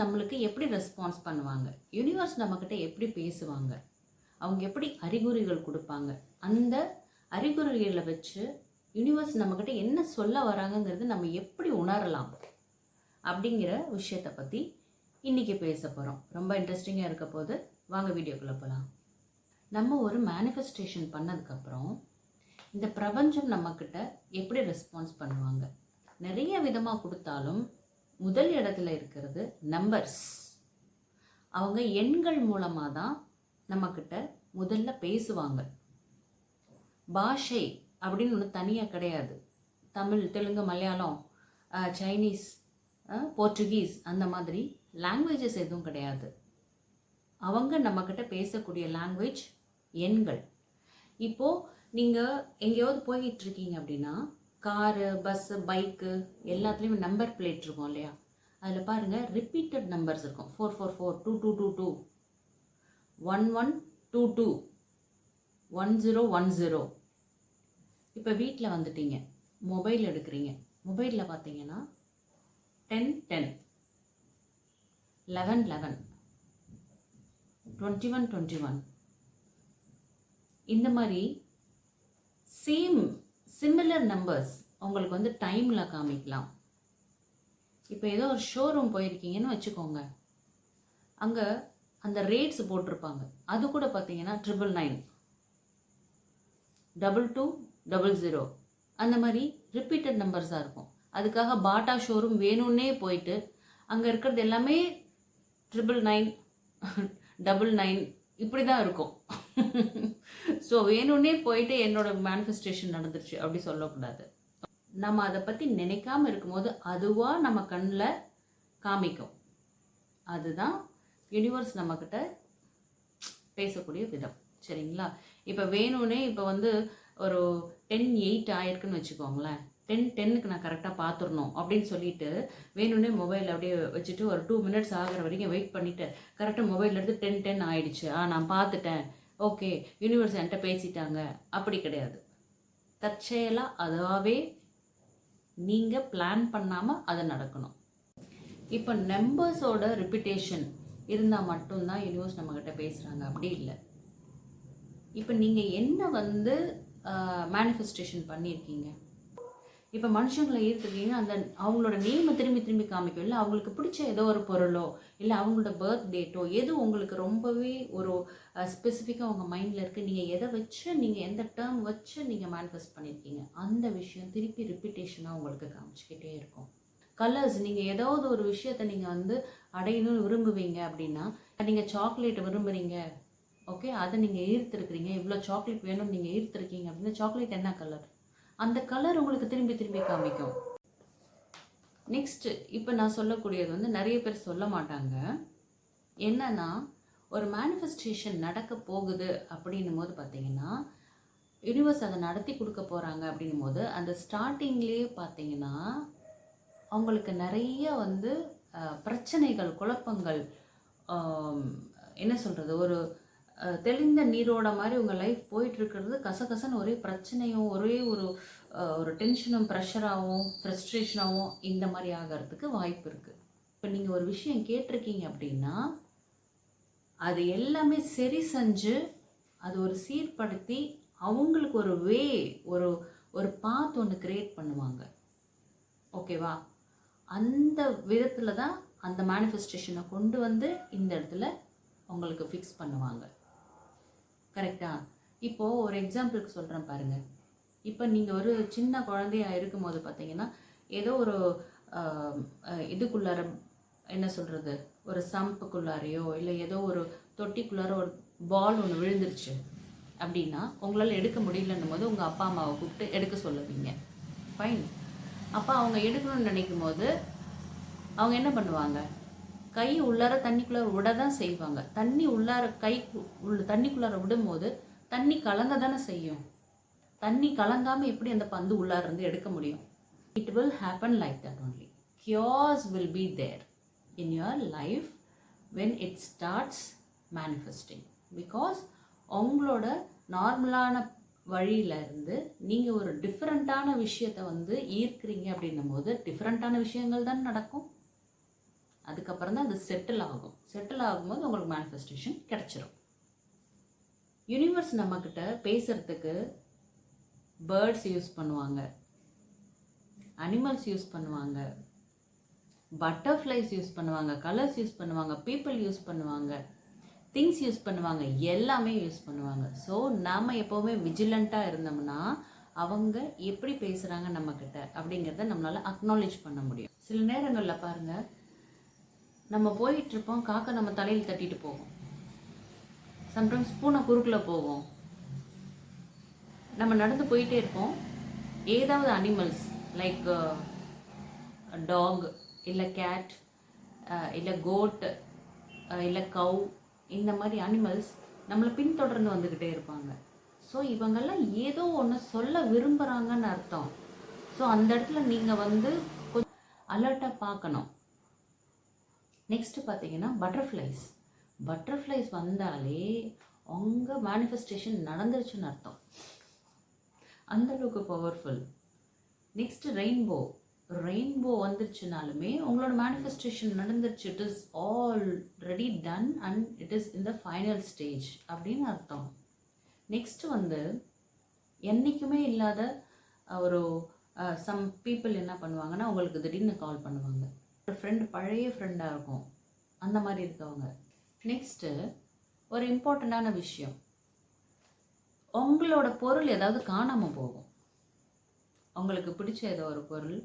நம்மளுக்கு எப்படி ரெஸ்பான்ஸ் பண்ணுவாங்க? யூனிவர்ஸ் நம்மக்கிட்ட எப்படி பேசுவாங்க? அவங்க எப்படி அறிகுறிகள் கொடுப்பாங்க? அந்த அறிகுறிகளை வச்சு யூனிவர்ஸ் நம்மக்கிட்ட என்ன சொல்ல வராங்கங்கிறது நம்ம எப்படி உணரலாம்? அப்படிங்கிற விஷயத்தை பற்றி இன்றைக்கி பேச போகிறோம் ரொம்ப இன்ட்ரெஸ்டிங்காக இருக்க போது வாங்க வீடியோக்குள்ளே போகலாம் நம்ம ஒரு மேனிஃபெஸ்டேஷன் பண்ணதுக்கப்புறம் இந்த பிரபஞ்சம் நம்மக்கிட்ட எப்படி ரெஸ்பான்ஸ் பண்ணுவாங்க? நிறைய விதமாக கொடுத்தாலும் முதல் இடத்துல இருக்கிறது நம்பர்ஸ் அவங்க எண்கள் மூலமாக தான் நம்மக்கிட்ட முதல்ல பேசுவாங்க. பாஷை அப்படின்னு ஒன்று தனியாக கிடையாது. தமிழ் தெலுங்கு மலையாளம் சைனீஸ் போர்ச்சுகீஸ் அந்த மாதிரி லாங்குவேஜஸ் எதுவும் கிடையாது. அவங்க நம்மக்கிட்ட பேசக்கூடிய லாங்குவேஜ் எண்கள். இப்போது நீங்கள் எங்கேயாவது போய்கிட்டு இருக்கீங்க அப்படின்னா காரு பஸ்ஸு பைக்கு எல்லாத்துலேயுமே நம்பர் பிளேட் இருக்கும் இல்லையா? அதில் பாருங்கள் ரிப்பீட்டட் நம்பர்ஸ் இருக்கும். Four four four two two two two one one two two one zero one zero இப்போ வீட்டில் வந்துட்டீங்க. மொபைல் எடுக்கிறீங்க. மொபைலில் பார்த்தீங்கன்னா ten ten eleven eleven twenty one twenty one இந்த மாதிரி சேம் சிமிலர் நம்பர்ஸ் உங்களுக்கு வந்து டைமில் காமிக்கலாம். இப்போ ஏதோ ஒரு ஷோரூம் போயிருக்கீங்கன்னு வச்சுக்கோங்க. அங்கே அந்த ரேட்ஸ் போட்டிருப்பாங்க. அது கூட பார்த்தீங்கன்னா triple nine double two double zero அந்த மாதிரி ரிப்பீட்டட் நம்பர்ஸாக இருக்கும். அதுக்காக பாட்டா ஷோரூம் வேணும்னே போயிட்டு அங்கே இருக்கிறது எல்லாமே ட்ரிபிள் நைன் டபுள் நைன் இப்படி தான் இருக்கும். ஸோ வேணும்னே போயிட்டு என்னோட மேனிஃபெஸ்டேஷன் நடந்துருச்சு. அப்படி சொல்லக்கூடாது. நம்ம அதை பற்றி நினைக்காம இருக்கும்போது அதுவாக நம்ம கண்ணில் காமிக்கும். அதுதான் யூனிவர்ஸ் நம்மக்கிட்ட பேசக்கூடிய விதம். சரிங்களா? இப்போ வேணும்னே இப்போ வந்து ஒரு டென் எயிட் ஆயிருக்குன்னு வச்சுக்கோங்களேன். டென் டென்னுக்கு நான் கரெக்டாக பார்த்துடணும் அப்படின்னு சொல்லிட்டு வேணும்னே மொபைல் அப்படியே வச்சுட்டு ஒரு டூ மினிட்ஸ் ஆகிற வரைக்கும் வெயிட் பண்ணிவிட்டு கரெக்டாக மொபைல் எடுத்து டென் டென் ஆகிடுச்சு ஆ நான் பார்த்துட்டேன் ஓகே யூனிவர்ஸ் என்கிட்ட பேசிட்டாங்க. அப்படி கிடையாது. தற்செயலாக அதாவே நீங்கள் பிளான் பண்ணாமல் அது நடக்கணும். இப்போ நம்பர்ஸோட ரிப்பிட்டேஷன் இருந்தால் மட்டும்தான் யூனிவர்ஸ் நம்மக்கிட்ட பேசுகிறாங்க அப்படி இல்லை. இப்போ நீங்கள் என்ன வந்து மேனிஃபெஸ்டேஷன் பண்ணியிருக்கீங்க இப்போ மனுஷங்களை ஈர்த்துருக்கீங்க அந்த அவங்களோட நேமை திரும்பி திரும்பி காமிக்கும்? இல்லை அவங்களுக்கு பிடிச்ச ஏதோ ஒரு பொருளோ இல்லை அவங்களோட பர்த் டேட்டோ எது உங்களுக்கு ரொம்பவே ஒரு ஸ்பெசிஃபிக்காக உங்கள் மைண்டில் இருக்குது நீங்கள் எதை வச்சு நீங்கள் எந்த டேர்ம் வச்சு நீங்கள் மேனிஃபெஸ்ட் பண்ணியிருக்கீங்க அந்த விஷயம் திருப்பி ரிப்பீட்டேஷனாக உங்களுக்கு காமிச்சிக்கிட்டே இருக்கும். கலர்ஸ் நீங்கள் ஏதாவது ஒரு விஷயத்தை நீங்கள் வந்து அடையணும்னு விரும்புவீங்க அப்படின்னா நீங்கள் சாக்லேட் விரும்புகிறீங்க ஓகே அதை நீங்கள் ஈர்த்துருக்குறீங்க. இவ்வளோ சாக்லேட் வேணும்னு நீங்கள் ஈர்த்துருக்கீங்க அப்படின்னா சாக்லேட் என்ன கலர் அந்த கலர் உங்களுக்கு திரும்பி திரும்பி காமிக்கும். நெக்ஸ்ட் இப்போ நான் சொல்லக்கூடியது வந்து நிறைய பேர் சொல்ல மாட்டாங்க. என்னன்னா ஒரு மேனிஃபெஸ்டேஷன் நடக்க போகுது அப்படின்னும் போது பார்த்தீங்கன்னா யூனிவர்ஸ் அதை நடத்தி கொடுக்க போகிறாங்க அப்படின்னும் போது அந்த ஸ்டார்டிங்லேயே பார்த்தீங்கன்னா அவங்களுக்கு நிறைய வந்து பிரச்சனைகள் குழப்பங்கள் என்ன சொல்கிறது ஒரு தெளிந்த நீரோட மாதிரி உங்கள் லைஃப் போயிட்டுருக்கிறது கசகசன்னு ஒரே பிரச்சனையும் ஒரே ஒரு ஒரு டென்ஷனும் ப்ரெஷராகவும் ஃப்ரெஸ்ட்ரேஷனாகவும் இந்த மாதிரி ஆகிறதுக்கு வாய்ப்பு இருக்குது இப்போ நீங்கள் ஒரு விஷயம் கேட்டிருக்கீங்க அப்படின்னா அது எல்லாமே சரி செஞ்சு அது ஒரு சீர்படுத்தி அவங்களுக்கு ஒரு வே ஒரு ஒரு பாத் ஒன்று கிரியேட் பண்ணுவாங்க. ஓகேவா அந்த விதத்தில் தான் அந்த மேனிஃபெஸ்டேஷனை கொண்டு வந்து இந்த இடத்துல உங்களுக்கு ஃபிக்ஸ் பண்ணுவாங்க. கரெக்டா இப்போது ஒரு எக்ஸாம்பிளுக்கு சொல்கிறேன் பாருங்கள் இப்போ நீங்கள் ஒரு சின்ன குழந்தையா இருக்கும்போது பார்த்தீங்கன்னா ஏதோ ஒரு இதுக்குள்ளார என்ன சொல்கிறது ஒரு சம்புக்குள்ளாரையோ இல்லை ஏதோ ஒரு தொட்டிக்குள்ளார ஒரு பால் ஒன்று விழுந்துருச்சு அப்படின்னா உங்களால் எடுக்க முடியலன்னும் போது உங்கள் அப்பா அம்மாவை கூப்பிட்டு எடுக்க சொல்லுவீங்க. ஃபைன் அப்போ அவங்க எடுக்கணும்னு நினைக்கும் போது அவங்க என்ன பண்ணுவாங்க? கை உள்ளார தண்ணிக்குள்ளார விட தான் செய்வாங்க. தண்ணி உள்ளார கை உள்ள தண்ணிக்குள்ளார விடும்போது தண்ணி கலங்க தானே செய்யும். தண்ணி கலங்காமல் எப்படி அந்த பந்து உள்ளார இருந்து எடுக்க முடியும்? It will happen like that only cures will be there in your life when it starts manifesting because அவங்களோட நார்மலான வழியில இருந்து நீங்கள் ஒரு டிஃப்ரெண்ட்டான விஷயத்தை வந்து ஈர்க்கிறீங்க அப்படின்னும் போது டிஃப்ரெண்ட்டான விஷயங்கள் தான் நடக்கும். அதுக்கப்புறம் தான் அது செட்டில் ஆகும். செட்டில் ஆகும்போது உங்களுக்கு மேனிஃபெஸ்டேஷன் கிடச்சிரும். யூனிவர்ஸ் நம்மக்கிட்ட பேசுகிறதுக்கு பேர்ட்ஸ் யூஸ் பண்ணுவாங்க. அனிமல்ஸ் யூஸ் பண்ணுவாங்க. பட்டர்ஃப்ளைஸ் யூஸ் பண்ணுவாங்க. கலர்ஸ் யூஸ் பண்ணுவாங்க. பீப்புள் யூஸ் பண்ணுவாங்க. திங்ஸ் யூஸ் பண்ணுவாங்க. எல்லாமே யூஸ் பண்ணுவாங்க. ஸோ நாம் எப்போவுமே விஜிலண்ட்டாக இருந்தோம்னா அவங்க எப்படி பேசுகிறாங்க நம்மக்கிட்ட அப்படிங்கிறத நம்மளால் அக்னாலேஜ் பண்ண முடியும். சில நேரங்களில் பாருங்கள் நம்ம போயிட்டுருப்போம் காக்கா நம்ம தலையில் தட்டிட்டு போகும் சம்டைம்ஸ் பூனை குறுக்கில் போகும் நம்ம நடந்து போயிட்டே இருப்போம். ஏதாவது அனிமல்ஸ் லைக் டாக் இல்லை கேட் இல்லை கோட் இல்லை கவ் இந்த மாதிரி அனிமல்ஸ் நம்மளை பின்தொடர்ந்து வந்துக்கிட்டே இருப்பாங்க. ஸோ இவங்கெல்லாம் ஏதோ ஒன்று சொல்ல விரும்புகிறாங்கன்னு அர்த்தம். ஸோ அந்த இடத்துல நீங்கள் வந்து கொஞ்சம் அலர்ட்டாக பார்க்கணும். நெக்ஸ்ட்டு பார்த்தீங்கன்னா பட்டர்ஃப்ளைஸ் பட்டர்ஃப்ளைஸ் வந்தாலே உங்கள் மேனிஃபெஸ்டேஷன் நடந்துருச்சுன்னு அர்த்தம். அந்த அளவுக்கு பவர்ஃபுல் நெக்ஸ்ட்டு ரெயின்போ ரெயின்போ வந்துருச்சுனாலுமே உங்களோட மேனிஃபெஸ்டேஷன் நடந்துருச்சு. It is already done and it is in the final stage அப்படின்னு அர்த்தம். நெக்ஸ்ட் வந்து என்றைக்குமே இல்லாத ஒரு சம் பீப்புள் என்ன பண்ணுவாங்கன்னா உங்களுக்கு திடீர்னு கால் பண்ணுவாங்க. ஒரு ஃப்ரெண்டு பழைய ஃப்ரெண்டாக இருக்கும். அந்த மாதிரி இருக்கவங்க. நெக்ஸ்ட்டு ஒரு இம்பார்ட்டண்ட்டான விஷயம். உங்களோட பொருள் ஏதாவது காணாமல் போகும். உங்களுக்கு பிடிச்ச ஏதோ ஒரு பொருள்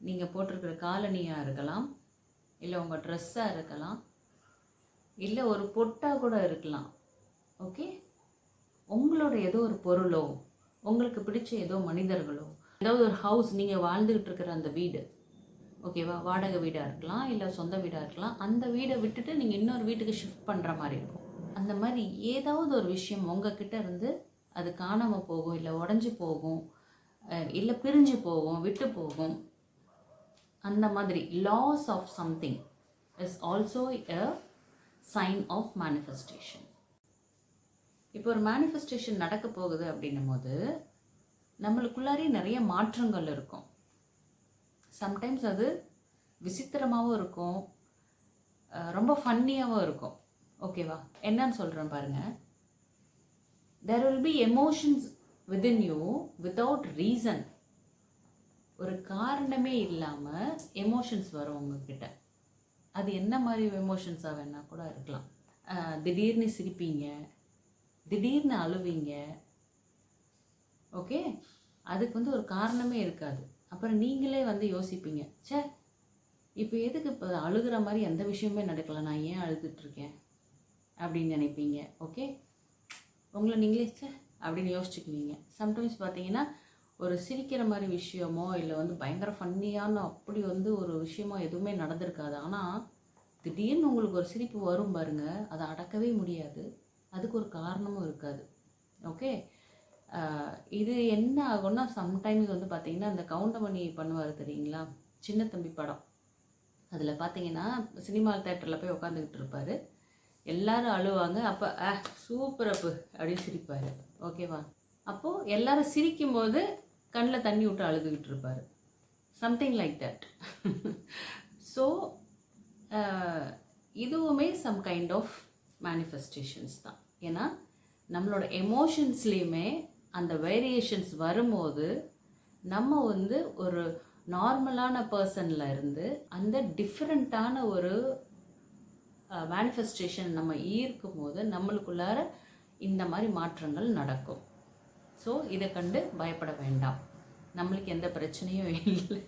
நீங்கள் போட்டிருக்கிற காலனியாக இருக்கலாம் இல்லை உங்கள் ட்ரெஸ்ஸாக இருக்கலாம் இல்லை ஒரு பொட்டாக கூட இருக்கலாம். ஓகே உங்களோட ஏதோ ஒரு பொருளோ உங்களுக்கு பிடிச்ச ஏதோ மனிதர்களோ ஏதாவது ஒரு ஹவுஸ் நீங்கள் வாழ்ந்துக்கிட்டு இருக்கிற அந்த வீடு ஓகேவா? வாடகை வீடாக இருக்கலாம் இல்லை சொந்த வீடாக இருக்கலாம். அந்த வீடை விட்டுட்டு நீங்கள் இன்னொரு வீட்டுக்கு ஷிஃப்ட் பண்ணுற மாதிரி இருக்கும். அந்த மாதிரி ஏதாவது ஒரு விஷயம் உங்ககிட்ட இருந்து அது காணாமல் போகும் இல்லை உடஞ்சி போகும் இல்லை பிரிஞ்சு போகும் விட்டு போகும். அந்த மாதிரி loss of something is also a sign of manifestation இப்போ ஒரு மேனிஃபெஸ்டேஷன் நடக்க போகுது அப்படின்னும் போது நம்மளுக்குள்ளாரே நிறைய மாற்றங்கள் இருக்கும். சம்டைம்ஸ் அது விசித்திரமாகவும் இருக்கும். ரொம்ப ஃபன்னியாகவும் இருக்கும். ஓகேவா என்னன்னு சொல்கிறேன் பாருங்கள் there will be emotions within you without reason ஒரு காரணமே இல்லாமல் எமோஷன்ஸ் வரும் உங்ககிட்ட. அது என்ன மாதிரி எமோஷன்ஸாக வேணால் கூட இருக்கலாம். திடீர்னு சிரிப்பீங்க. திடீர்னு அழுவீங்க. ஓகே அதுக்கு வந்து ஒரு காரணமே இருக்காது. அப்புறம் நீங்களே வந்து யோசிப்பீங்க ச்சே இப்போ எதுக்கு இப்போ அழுகிற மாதிரி எந்த விஷயமே நடக்கலை நான் ஏன் அழுதுட்ருக்கேன் அப்படின்னு நினைப்பீங்க ஓகே? உங்களை நீங்களே சே அப்படின்னு யோசிச்சுக்குவீங்க. சம்டைம்ஸ் பார்த்தீங்கன்னா ஒரு சிரிக்கிற மாதிரி விஷயமோ இல்லை வந்து பயங்கர ஃபன்னியான அப்படி வந்து ஒரு விஷயமோ எதுவுமே நடந்திருக்காது. ஆனால் திடீர்னு உங்களுக்கு ஒரு சிரிப்பு வரும் பாருங்க அதை அடக்கவே முடியாது. அதுக்கு ஒரு காரணமும் இருக்காது. ஓகே? இது என்ன ஆகும்னா சம்டைம்ஸ் வந்து பார்த்தீங்கன்னா அந்த கவுண்டமணி பண்ணுவார் தெரியுங்களா? சின்ன தம்பி படம். அதில் பார்த்தீங்கன்னா சினிமா தேட்டரில் போய் உட்காந்துக்கிட்டு இருப்பார். எல்லாரும் அழுவாங்க. அப்போ ஆ சூப்பர் அப்பு அப்படின்னு சிரிப்பார். ஓகேவா அப்போது எல்லாரும் சிரிக்கும்போது கண்ணில் தண்ணி விட்டு அழுதுகிட்டு இருப்பார். சம்திங் லைக் தட் ஸோ இதுவுமே சம் கைண்ட் ஆஃப் மேனிஃபெஸ்டேஷன்ஸ் தான். ஏன்னா நம்மளோட எமோஷன்ஸ்லேயுமே அந்த வேரியேஷன்ஸ் வரும்போது நம்ம வந்து ஒரு நார்மலான பர்சனில் இருந்து அந்த டிஃப்ரெண்ட்டான ஒரு மேனிஃபெஸ்டேஷன் நம்ம ஈர்க்கும் போது நம்மளுக்குள்ளார இந்த மாதிரி மாற்றங்கள் நடக்கும். ஸோ இதை கண்டு பயப்பட வேண்டாம். நம்மளுக்கு எந்த பிரச்சனையும் இல்லை.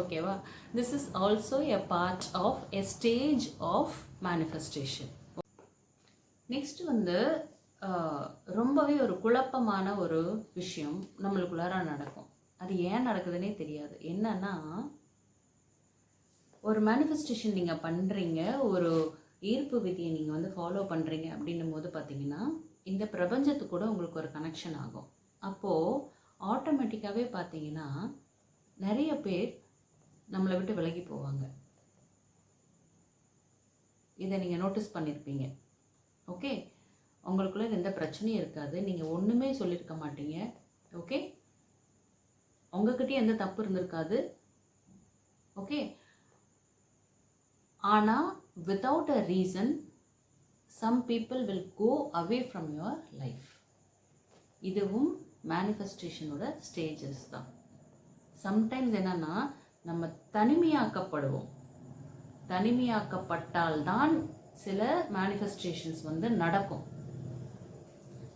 ஓகேவா this is also a part of a stage of manifestation next வந்து ரொம்பவே ஒரு குழப்பமான ஒரு விஷயம் நம்மளுக்குள்ளார நடக்கும். அது ஏன் நடக்குதுன்னே தெரியாது. என்னன்னா ஒரு மேனிஃபெஸ்டேஷன் நீங்கள் பண்ணுறீங்க ஒரு ஈர்ப்பு விதியை நீங்கள் வந்து ஃபாலோ பண்ணுறீங்க அப்படின்னும் போது பார்த்தீங்கன்னா இந்த பிரபஞ்சத்து கூட உங்களுக்கு ஒரு கனெக்ஷன் ஆகும். அப்போது ஆட்டோமேட்டிக்காகவே பார்த்தீங்கன்னா நிறைய பேர் நம்மளை விட்டு விலகி போவாங்க. இதை நீங்கள் நோட்டீஸ் பண்ணியிருப்பீங்க ஓகே உங்களுக்குள்ள எந்த பிரச்சனையும் இருக்காது. நீங்கள் ஒன்றுமே சொல்லியிருக்க மாட்டீங்க. ஓகே? உங்ககிட்டயும் எந்த தப்பு இருந்திருக்காது. ஓகே? ஆனால் without a reason some people will go away from your life இதுவும் மேனிஃபெஸ்டேஷனோட ஸ்டேஜஸ் தான். சம்டைம்ஸ் என்னன்னா நம்ம தனிமையாக்கப்படுவோம். தனிமையாக்கப்பட்டால்தான் சில மேனிஃபெஸ்டேஷன்ஸ் வந்து நடக்கும்.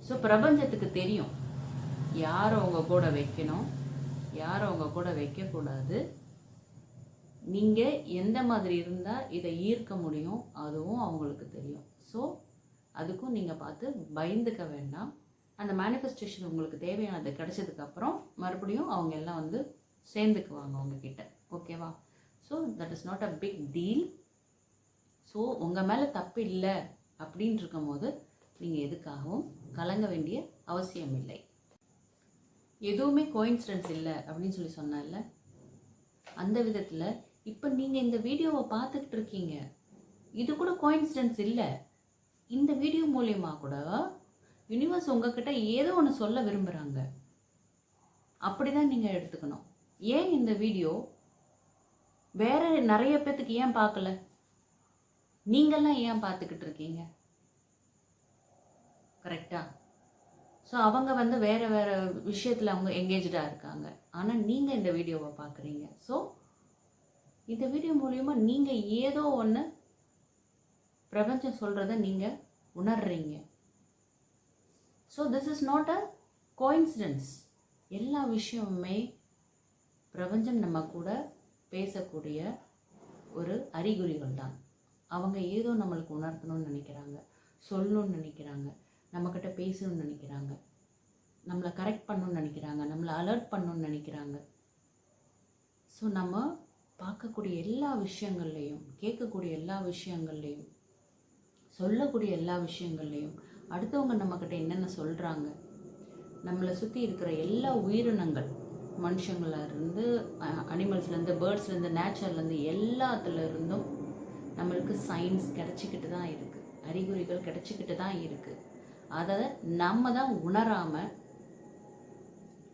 ஸோ பிரபஞ்சத்துக்கு தெரியும். யாரை அவங்க கூட வைக்கணும்? யாரை அவங்க கூட வைக்கக்கூடாது? நீங்கள் எந்த மாதிரி இருந்தால் இதை ஈர்க்க முடியும்? அதுவும் அவங்களுக்கு தெரியும். ஸோ அதுக்கும் நீங்கள் பார்த்து பயந்துக்க வேண்டாம். அந்த மேனிஃபெஸ்டேஷன் உங்களுக்கு தேவையானது கிடைச்சதுக்கப்புறம் மறுபடியும் அவங்க எல்லாம் வந்து சேர்ந்துக்குவாங்க உங்ககிட்ட. ஓகேவா so that is not a big deal so உங்கள் மேலே தப்பு இல்லை அப்படின்ட்டுருக்கும் போது நீங்கள் எதுக்காகவும் கலங்க வேண்டிய அவசியம் இல்லை எதுவுமே கோயின்சிடன்ஸ் இல்லை அப்படின்னு சொல்லி சொன்னால அந்த விதத்தில் இப்போ நீங்கள் இந்த வீடியோவை பார்த்துக்கிட்டு இருக்கீங்க. இது கூட கோயின்சிடன்ஸ் இல்லை. இந்த வீடியோ மூலயமா கூட யூனிவர்ஸ் உங்ககிட்ட ஏதோ ஒன்று சொல்ல விரும்புகிறாங்க அப்படி தான் நீங்கள் எடுத்துக்கணும். ஏன் இந்த வீடியோ வேற நிறைய பேர்த்துக்கு ஏன் பார்க்கல? நீங்கள்லாம் ஏன் பார்த்துக்கிட்டு இருக்கீங்க? கரெக்டாக ஸோ அவங்க வந்து வேறு வேறு விஷயத்தில் அவங்க எங்கேஜாக இருக்காங்க. ஆனால் நீங்கள் இந்த வீடியோவை பார்க்குறீங்க. ஸோ இந்த வீடியோ மூலயமா நீங்கள் ஏதோ ஒன்று பிரபஞ்சம் சொல்கிறத நீங்கள் உணர்றீங்க. So this is not a coincidence எல்லா விஷயமுமே பிரபஞ்சம் நம்ம கூட பேசக்கூடிய ஒரு அறிகுறிகள் தான் அவங்க ஏதோ நம்மளுக்கு உணர்த்தணும்னு நினைக்கிறாங்க சொல்லணும்னு நினைக்கிறாங்க. நம்மக்கிட்ட பேசணும்னு நினைக்கிறாங்க. நம்மளை கரெக்ட் பண்ணணும்னு நினைக்கிறாங்க. நம்மளை அலர்ட் பண்ணணும்னு நினைக்கிறாங்க. ஸோ நம்ம பார்க்கக்கூடிய எல்லா விஷயங்கள்லையும் கேட்கக்கூடிய எல்லா விஷயங்கள்லையும் சொல்லக்கூடிய எல்லா விஷயங்கள்லையும் அடுத்தவங்க நம்மக்கிட்ட என்னென்ன சொல்கிறாங்க நம்மளை சுற்றி இருக்கிற எல்லா உயிரினங்கள் மனுஷங்கள இருந்து அனிமல்ஸ்லேருந்து பேர்ட்ஸ்லேருந்து நேச்சர்லேருந்து எல்லாத்துலேருந்தும் நம்மளுக்கு சயின்ஸ் கிடச்சிக்கிட்டு தான் இருக்குது அறிகுறிகள் கிடச்சிக்கிட்டு தான் இருக்குது அதை நம்ம தான் உணராமல்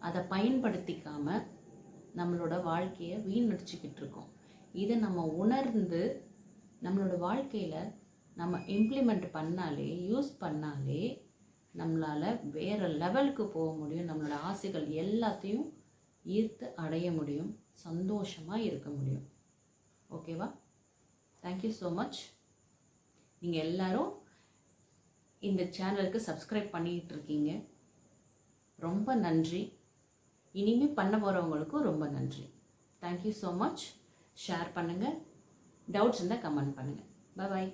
அதை பயன்படுத்திக்காம நம்மளோட வாழ்க்கையை வீணடிச்சுக்கிட்டு இருக்கோம். இதை நம்ம உணர்ந்து நம்மளோட வாழ்க்கையில் நம்ம இம்ப்ளிமெண்ட் பண்ணாலே யூஸ் பண்ணாலே நம்மளால் வேறு லெவலுக்கு போக முடியும். நம்மளோட ஆசைகள் எல்லாத்தையும் ஈர்த்து அடைய முடியும். சந்தோஷமாக இருக்க முடியும். ஓகேவா தேங்க்யூ ஸோ மச் நீங்கள் எல்லாரும் இந்த சேனலுக்கு சப்ஸ்கிரைப் பண்ணிகிட்டு இருக்கீங்க ரொம்ப நன்றி. இனிமேல் பண்ண போகிறவங்களுக்கும் ரொம்ப நன்றி. Thank you so much share பண்ணுங்கள் டவுட்ஸ் இருந்தால் கமெண்ட் பண்ணுங்கள் பாய்